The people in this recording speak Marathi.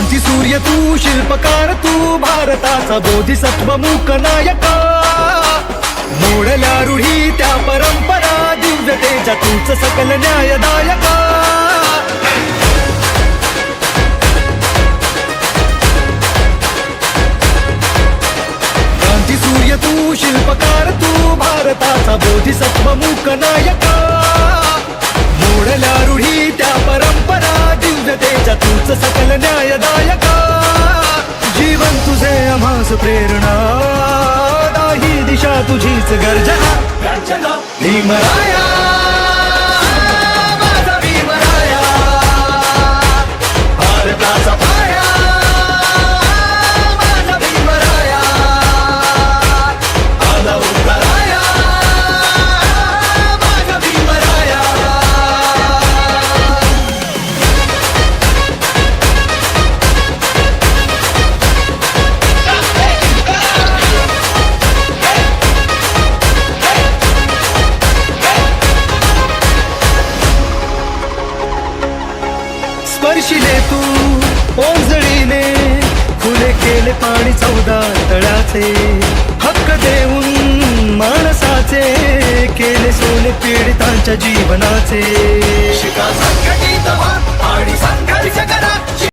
क्रांती सूर्य तू शिल्पकार तू भारताचा बोधिसत्व मूक नायका. मोडल्या रूढी त्या परंपरा दिव्यतेच्या तूच सकल न्यायदायका. क्रांती सूर्य तू शिल्पकार तू भारताचा बोधिसत्व मूक नायका. तेजा तूच सकल न्यायदायका. जीवन तुझे आम्हास प्रेरणा. दाही दिशा तुझीच गर्जना भीमराया स्पर्शिले तू ओंजळीने खुले केले पाणी चौदा तळाचे. हक्क देऊन माणसाचे केले सोने पीडितांच्या जीवनाचे.